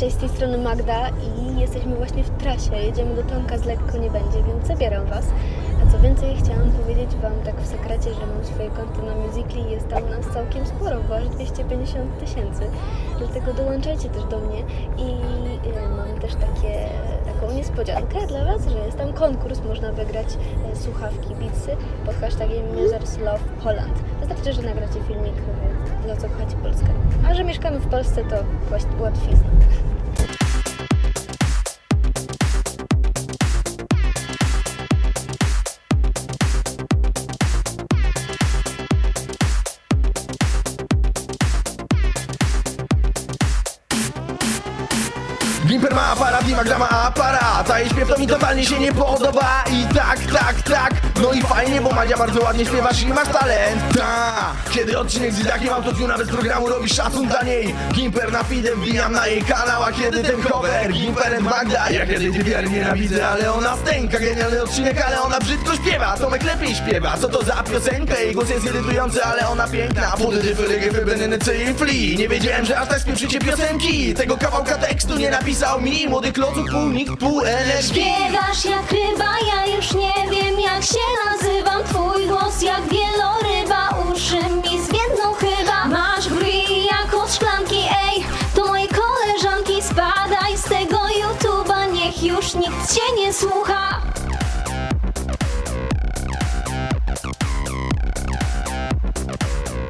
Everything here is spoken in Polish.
Cześć, z tej strony Magda i jesteśmy właśnie w trasie. Jedziemy do Tomka z Lekko Nie Będzie, więc zabieram Was. A co więcej, chciałam powiedzieć Wam tak w sekrecie, że mam swoje konto na Musical.ly i jest tam nas całkiem sporo, bo aż 250 tysięcy. Dlatego dołączajcie też do mnie i e, mam też takie, taką niespodziankę dla Was, że jest tam konkurs, można wygrać e, słuchawki Beatsy pod hashtagiem Users Love Poland. Wystarczy, że nagracie filmik, e, za co kochacie Polskę. A że mieszkamy w Polsce, to właśnie łatwizna. Gimper ma aparat i Magda ma aparat A jej śpiew to mi totalnie się nie podoba. I tak, tak, tak No i fajnie, bo Madzia bardzo ładnie śpiewasz i masz talent. Ta, kiedy odcinek z Idakiem autotuna bez programu robisz szacun dla niej. Gimper na feedem wbijam na jej kanał A kiedy ten cover, Gimper and Magda. Ja kiedy tej wiary nienawidzę, ale ona stęka. Genialny odcinek, ale ona brzydko śpiewa. Tomek lepiej śpiewa, co to za piosenka? Jej głos jest irytujący, ale ona piękna. Budy, dyfy, rygy, wybrany, i fli Nie wiedziałem, że aż tak spieprzycie piosenki. Tego kawałka tekstu nie napisał mi Młody klocuk, pół nikt, pół energii Śpiewasz jak смуга.